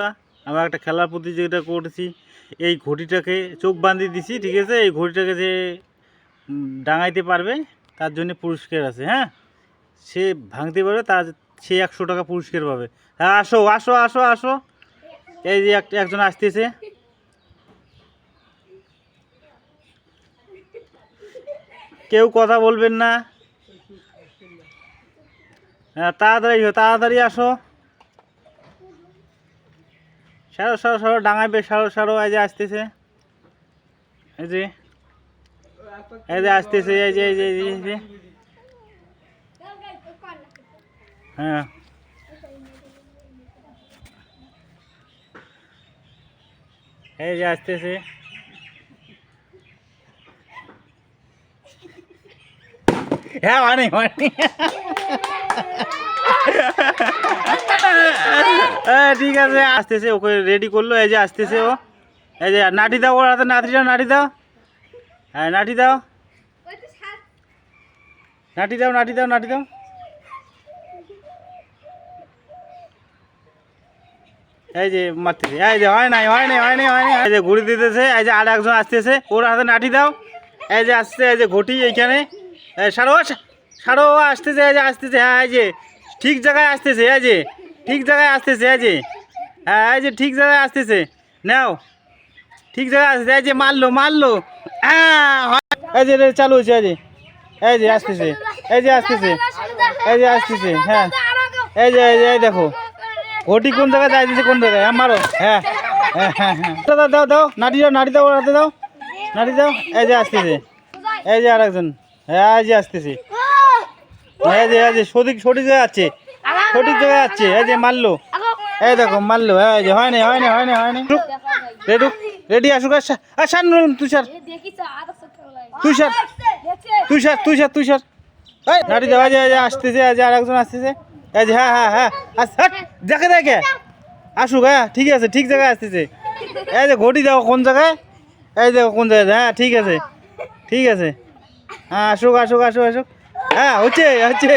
বন্ধুরা, আমরা একটা খেলার প্রতিযোগিতা করেছি। এই ঘটিটাকে চোখ বাঁধিয়ে দিছি, ঠিক আছে? এই ঘটিটাকে যে ডাঙাইতে পারবে, তার জন্য পুরস্কার আছে হ্যাঁ? সে ভাঙতে পারবে, তার, সে একশো টাকা পুরস্কার পাবে। হ্যাঁ আসো আসো আসো আসো। এই যে এক- একজন আসতেছে। কেউ কথা বলবেন না। হ্যাঁ তাড়াতাড়ি তাড়াতাড়ি আসো। সারো সারো সারো ডাঙাইবে সারো সারো এই যে আসতেছে। এই যে এই যে আসতেছে এই যে এই যে এই যে, হ্যাঁ। এই যে আসতেছে। হ্যাঁ মানে মানে। ঠিক আছে, আসতেছে, ওকে রেডি করল, এই যে আসতেছে ও। এই যে, নাটি দাও ওর হাতে নাটি দাও নাটি দাও। হ্যাঁ নাটি দাও। নাটি দাও নাটি দাও নাটি দাও। এই যে মারতেছে এই যে, হয় নাই হয় নাই হয় নাই হয় নাই। এই যে ঘুড়ি দিতেছে, এই যে আর একজন আসতেছে। ওর হাতে নাটি দাও। এই যে, আসছে, এই যে, ঘটি এইখানে। এই, সারো সারো আসতেছে, এই যে, আসতেছে। হ্যাঁ এই যে, ঠিক জায়গায় আসতেছে, এই যে। ঠিক জায়গায় আসতেছে এই যে হ্যাঁ এই যে ঠিক জায়গায় আসতেছে নাও ঠিক জায়গায় আসতেছে এই যে মারলো মারলো হ্যাঁ হয়। এই যে চালু হয়েছে এই যে এই যে আসতেছে এই যে আসতেছে এই যে আসতেছে হ্যাঁ এই যে এই যে এই দেখো ঘটি কোন জায়গায় যাইতেছে কোন জায়গায় হ্যাঁ মারো হ্যাঁ হ্যাঁ হ্যাঁ হ্যাঁ দাও দাও নাটি দাও নাটি দাও হাতে দাও নাটি দাও এই যে আসতেছে এই যে আরেকজন হ্যাঁ এই যে আসতেছে এই যে এই যে সঠিক সঠিক জায়গায় আছে সঠিক জায়গায় আছে এই যে মারলো এই দেখো মারলো হ্যাঁ এই যে হয় না হয় না হয় না হয় না রেডি রেডি আসুক আর আর তুষার তুষার তুষার তুষার তুষার এই আসতেছে এই যে আরেকজন আসতেছে। এই যে হ্যাঁ হ্যাঁ হ্যাঁ দেখে দেখে। আসুক হ্যাঁ ঠিক আছে ঠিক জায়গায় আসতেছে। এই যে ঘটি দাও কোন জায়গায়। এই দেখো কোন জায়গায় হ্যাঁ ঠিক আছে ঠিক আছে। হ্যাঁ আসুক আসুক আসুক আসুক। হ্যাঁ হচ্ছে হচ্ছে।